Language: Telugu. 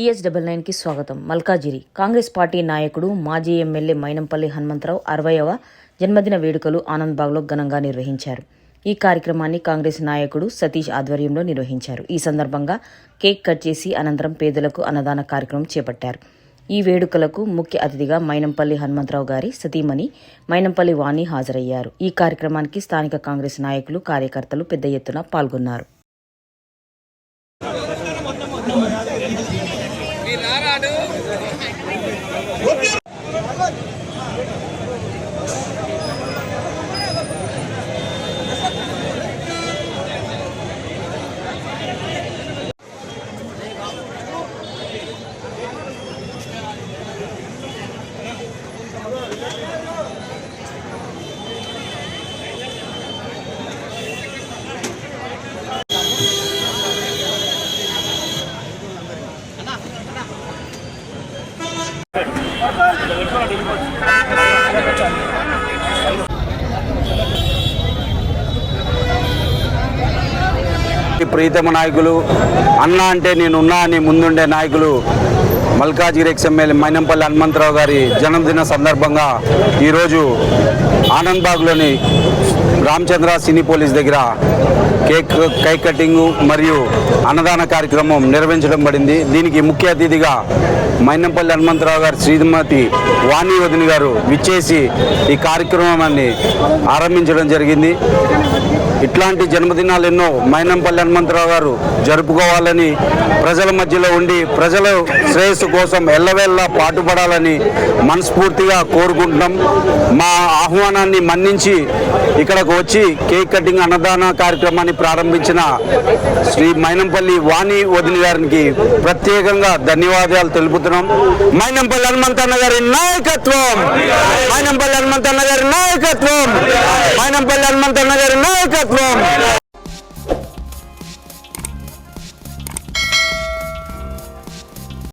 టీఎస్ డబల్ నైన్కి స్వాగతం. మల్కాజిరి కాంగ్రెస్ పార్టీ నాయకుడు మాజీ ఎమ్మెల్యే మైనంపల్లి హనుమంతరావు అరవయవ జన్మదిన వేడుకలు ఆనంద్బాగ్లో ఘనంగా నిర్వహించారు. ఈ కార్యక్రమాన్ని కాంగ్రెస్ నాయకుడు సతీష్ ఆధ్వర్యంలో నిర్వహించారు. ఈ సందర్భంగా కేక్ కట్ చేసి అనంతరం పేదలకు అన్నదాన కార్యక్రమం చేపట్టారు. ఈ వేడుకలకు ముఖ్య అతిథిగా మైనంపల్లి హనుమంతరావు గారి సతీమణి మైనంపల్లి వాణి హాజరయ్యారు. ఈ కార్యక్రమానికి స్థానిక కాంగ్రెస్ నాయకులు కార్యకర్తలు పెద్ద ఎత్తున పాల్గొన్నారు. ఈ ప్రీతమ నాయకులు అన్న అంటే నేనున్నా అని ముందుండే నాయకులు మల్కాజిగిరి ఎమ్మెల్యే మైనంపల్లి హనుమంతరావు గారి జన్మదిన సందర్భంగా ఈరోజు ఆనంద్బాగ్లోని రామచంద్ర సినీ పోలీస్ దగ్గర కేక్ కేక్ కటింగ్ మరియు అన్నదాన కార్యక్రమం నిర్వహించడం పడింది. దీనికి ముఖ్య అతిథిగా మైనంపల్లి హనుమంతరావు గారు శ్రీమతి వాణివదిని గారు విచ్చేసి ఈ కార్యక్రమాన్ని ఆరంభించడం జరిగింది. ఇట్లాంటి జన్మదినాలు ఎన్నో మైనంపల్లి హనుమంతరావు గారు జరుపుకోవాలని ప్రజల మధ్యలో ఉండి ప్రజల శ్రేయస్సు కోసం ఎల్లవేళ్ళ పాటుపడాలని మనస్ఫూర్తిగా కోరుకుంటున్నాం. మా ఆహ్వానాన్ని మన్నించి ఇక్కడకు వచ్చి కేక్ కటింగ్ అన్నదాన కార్యక్రమాన్ని ప్రారంభించిన శ్రీ మైనంపల్లి వాణి వదిలి గారికి ప్రత్యేకంగా ధన్యవాదాలు తెలుపుతున్నాం. మైనంపల్లి హనుమంతన్న గారి నాయకత్వం! మైనంపల్లి హనుమంతన్న గారి నాయకత్వం! మైనంపల్లి హనుమంతన్న గారి నాయకత్వం!